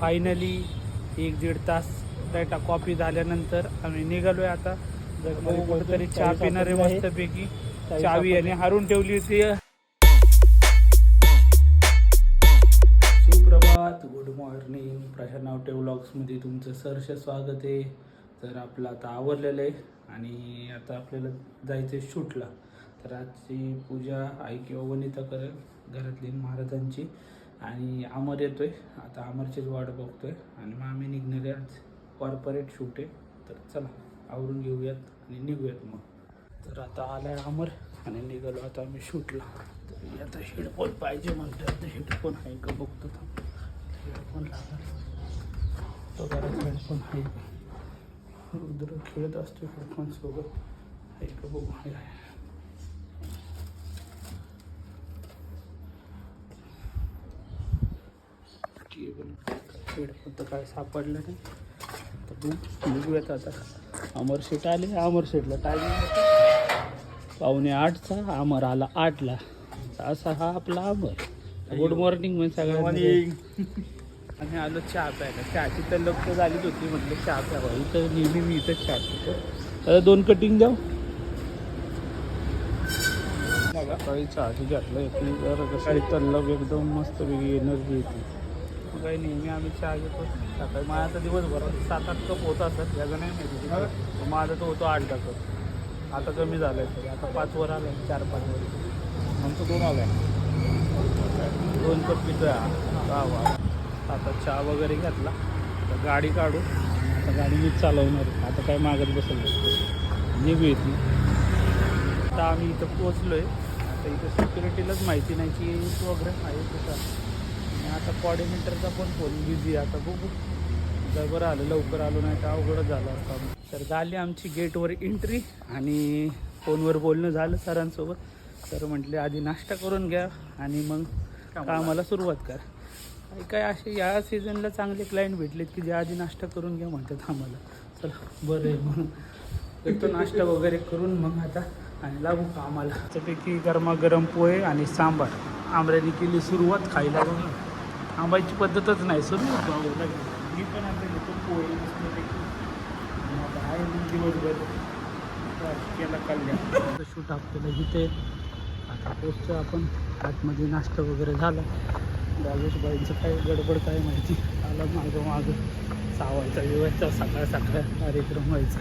Finally एक दीड तास डाटा कॉपी झाल्यानंतर आम्ही निघालोय आता. जर कुठेतरी चहा पिणारे आहे. मस्तपैकी चावी सापडली. हारून ठेवली होती. सुप्रभात गुड मॉर्निंग प्रशांत नावटे व्लॉग्समध्ये तुमचं सहर्ष स्वागत आहे. तर आपलं आता आवरलेलं आहे आणि आता आपल्याला जायचं आहे शूटला. तर आजची पूजा आई किंवा वनिता करेल घरातली महाराजांची. आणि अमर आहे आता अमरचीच वाट बघतो आहे आणि मग आम्ही निघणारे आहे आज कॉर्पोरेट शूट आहे. तर चला आवरून घेऊयात आणि निघूयात मग. तर आता आला आहे अमर आणि निघालो आता आम्ही शूटला तर आता हेडफोन पाहिजे म्हणतो आता हेडफोन आहे का बघतो तर हेडफोन लागला तो हेडफोन आहे. का रुद्र खेळत असतो हेडफोन सोबत. आहे का बघू. आहे हेडफोन तर काय सापडलं नाही. तर बघू निघूयात आता. अमर शेट आले. अमर शेटला टायमिंग पावणे आठचा अमर आला आठला. असा हा आपला अमर. गुड मॉर्निंग म्हणजे सगळ्यांना. आणि आलो चहा प्यायला. चहाची तर लक्ष झालीच होती. म्हटलं चहा प्यावा इथं नेहमी मी इथं चहा पितो. तर दोन कटिंग द्याव. सकाळी चहाची घातलं येते तर सकाळी तल्लग एकदम मस्त वेगळी एनर्जी येते. तू काही नेहमी आम्ही चहा घेतो. सकाळी माझा तर दिवसभरात सात आठ कप होत असतात याचं नाही माहिती माझा तो होतो आठ कप. आता कमी झालं आहे सर आता पाच वर आलं आहे चार पाच वर. आमचं दोन आलं आहे दोन कप पितोय हा. वा आता चहा वगैरे घेतला. आता गाडी काढू. आता गाडी मीच चालवणार. आता काय मागत बसेल निघू येते आता आम्ही इथं पोचलो आहे आता इथं सिक्युरिटीलाच माहिती नाही की वगैरे आहे कुठं आणि आता कॉर्डिनेटरचा पण फोन बिझी आहे. आता बघू. जर बरं आलं लवकर आलो नाही तर अवघडच झालं असतं तर झाली आमची गेटवर एंट्री आणि फोनवर बोलणं झालं सरांसोबत. सर म्हटले आधी नाश्ता करून घ्या आणि मग कामाला. सुरुवात कर. काही काय असे या सीझनला चांगले क्लायंट भेटलेत की जे आधी नाश्ता करून घ्या म्हणतात आम्हाला. चला बरं आहे म्हणून. करतो नाश्ता वगैरे करून मग आता आणि लागू कामाला. त्यापैकी गरमागरम पोहे आणि सांबार. आंब्याने केली सुरुवात खायला बघा आंबाची पद्धतच नाही सुरू. मी पण आता घेतो पोहे आहे मग दिवसभर. केला कल्याण. शूट आपल्याला इथे आता पोचतो आपण आतमध्ये नाश्ता वगैरे झाला. बाईंचं काय गडबड काय माहिती? आला मागं मागं. चावायचा बिवायचा सकाळ सकाळ कार्यक्रम व्हायचा.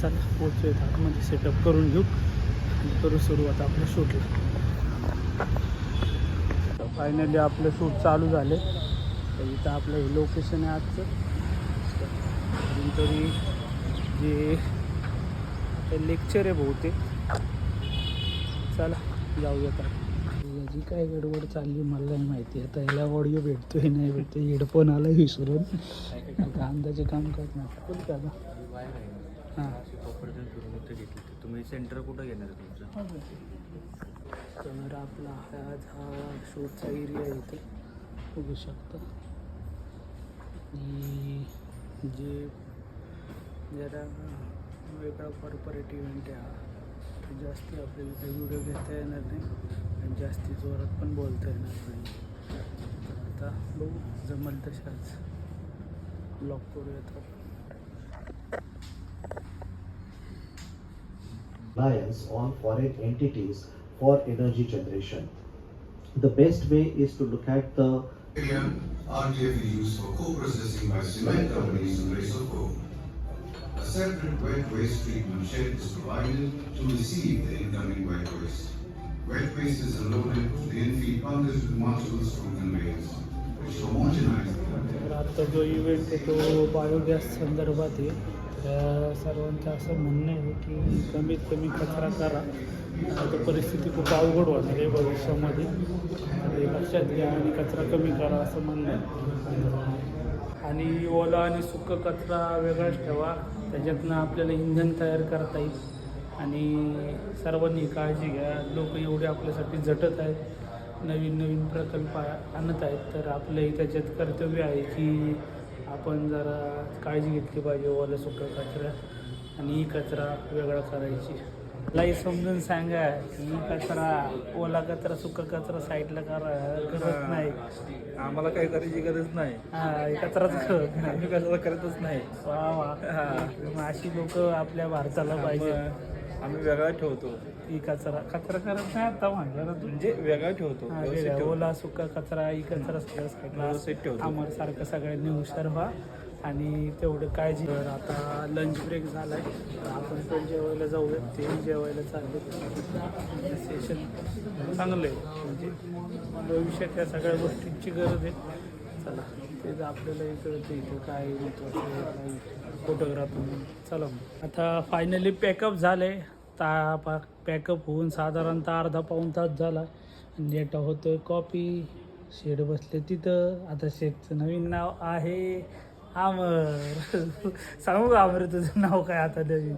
चला पोचूयात आतमध्ये. सेटअप करून घेऊ. आणि करू सुरुवात आपल्या शूटला फायनली आपलं शूट चालू झाले. तर इथं आपलं हे लोकेशन आहे आजचं. अजून तरी जे लेक्चर आहे बहुतेक. चला जाऊयात आता याची काय गडबड चालली मला नाही माहिती. आता याला ऑडिओ भेटतोय नाही भेटतोय हेडफोन आला विसरून. अंदाजे काम करत नाही. का हां. तुम्ही सेंटर कुठं घेणार तुमचं? तर आपला हा आज हा शोचा एरिया आहे इथे. बघू शकता. आणि जे जरा वेगळा कॉर्पोरेट इव्हेंट आहे हा तर जास्ती आपल्याला काही व्हिडिओ घेता येणार नाही आणि जास्ती जोरात पण बोलता येणार नाही. तर आता बघू जमल तशाच. ब्लॉक करूयात आपण. Reliance on foreign entities for energy generation. The best way is to look at the RTF is used for co-processing by cement companies in place of coal. A separate wet waste treatment shed is provided to receive the incoming wet waste. Wet waste is unloaded to the infield bunkers with modules from conveyors, which are homogenized तर आता जो event आहे तो biogas संदर्भात आहे तर सर्वांचं असं म्हणणं आहे की कमीत कमी कचरा करा आता परिस्थिती खूप अवघड होणार आहे भविष्यामध्ये. हे लक्षात घ्या आणि कचरा कमी करा असं म्हणणं आहे. आणि ओला आणि सुकं कचरा वेगळाच ठेवा. त्याच्यातनं आपल्याला इंधन तयार करता येईल. आणि सर्वांनी काळजी घ्या. लोक एवढे आपल्यासाठी झटत आहेत. नवीन नवीन प्रकल्प आणत आहेत. तर आपलंही त्याच्यात कर्तव्य आहे की आपण जरा काळजी घेतली पाहिजे ओला सुकं कचरा आणि ही कचरा वेगळा करायची. लई समजून सांगा. की कचरा ओला कचरा सुका कचरा साईडला करा करत नाही. आम्हाला काही करायची गरज नाही. हा कचराच करत नाही. आम्ही कशाला करतच नाही. वा वा. मग अशी लोक आपल्या भारताला पाहिजे आम्ही वेगळा ठेवतो. ही कचरा कचरा करत नाही आता म्हणलं म्हणजे वेगळा ठेवतो हा, वेगळा. ओला सुका कचरा ही कचरा सगळं साईडला व्यवस्थित ठेवतो. आम्हाला सारखं सगळ्यांनी हुशार व्हा. आणि तेवढं काळजी तर आता लंच ब्रेक झालाय. आहे आपण पण जेवायला जाऊया ते जेवायला चालले. सेशन चांगलं आहे. म्हणजे भविष्यात या सगळ्या गोष्टींची गरज आहे. चला ते आपल्याला इकडं ते इथं काय महत्त्वाचं फोटोग्राफ फोटोग्राफी चला आता फायनली पॅकअप झालं आहे ता पॅकअप होऊन साधारणतः अर्धा पाऊण तास झाला. आणि होतं कॉपी शेड बसले तिथं. आता शेडचं नवीन नाव आहे. आमर. सांगू का आमर तुझं नाव काय आता नवीन?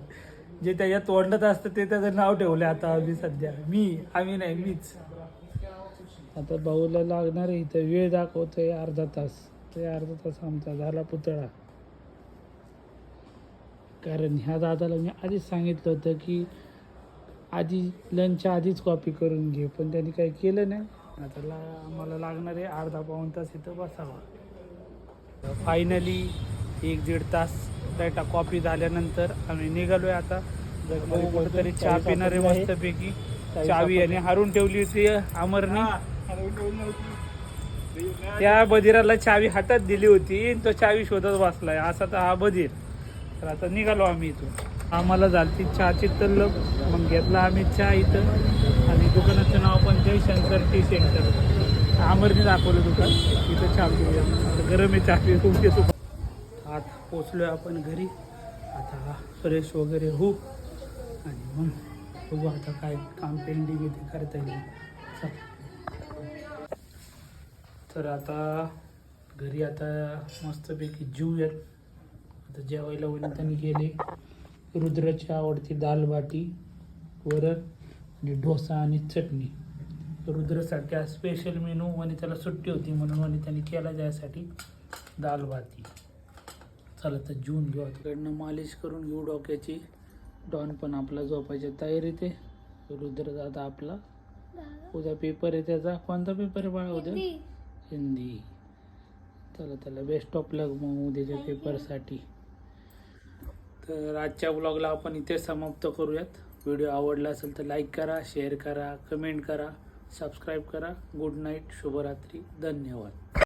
जे त्याच्यात तोंडात असतं ते त्याचं नाव ठेवलं आता आम्ही सध्या. मी आम्ही नाही मीच. आता भाऊला लागणार आहे इथं. वेळ दाखवतोय अर्धा तास. ते अर्धा तास आमचा झाला पुतळा. कारण ह्या दादाला मी आधीच सांगितलं होतं की आधी लंचच्या आधीच कॉपी करून घे. पण त्यांनी काही केलं नाही. आता ला आम्हाला लागणार आहे अर्धा पाऊण तास इथं बसावा. फायनली एक दीड तास डाटा कॉपी झाल्यानंतर आम्ही निघालोय आता. कुठेतरी चहा पिणारे मस्तपैकी चावी याने हारून ठेवली होती अमरने. त्या बधिराला चावी हातात दिली होती तो चावी शोधत बसलाय. असा तर हा बधीर. तर आता निघालो आम्ही इथून. आम्हाला झालती चहाची तल्लप मग घेतला आम्ही चहा इथं. आणि दुकानाचं नाव पण जयशंकर टी सेंटर. आमरने दाखवलं दुकान. इथं चहा पिऊया. आता गरम आहे चहा पिऊ घेतो आता पोचलोय आपण घरी. आता फ्रेश वगैरे होऊ. आणि मग बघू आता काय काम पेंडिंग इथे करता येईल. तर आता घरी आता मस्तपैकी जेऊयात आता जेवायला वनिताने गेले रुद्राची आवडती दाल बाटी वरण आणि डोसा आणि चटणी. रुद्रसाठी आज स्पेशल मेनू वनिताला सुट्टी होती म्हणून वनिताने केला जायसाठी दाल बाटी चला तर जून घेऊ. आता इकडनं मालिश करून घेऊ डोक्याची. डॉन पण आपला झोपायच्या तयारीत आहे. रुद्र दादा आपला. उद्या पेपर आहे त्याचा. कोणता पेपर आहे बाळा उद्या? हिंदी. चला त्याला बेस्ट ऑफ लक मग उद्याच्या पेपरसाठी तर आजच्या ब्लॉगला आपण इथे समाप्त करूयात. व्हिडिओ आवडला असेल तर लाईक करा शेअर करा कमेंट करा. सबस्क्राईब करा. गुड नाईट शुभरात्री. धन्यवाद.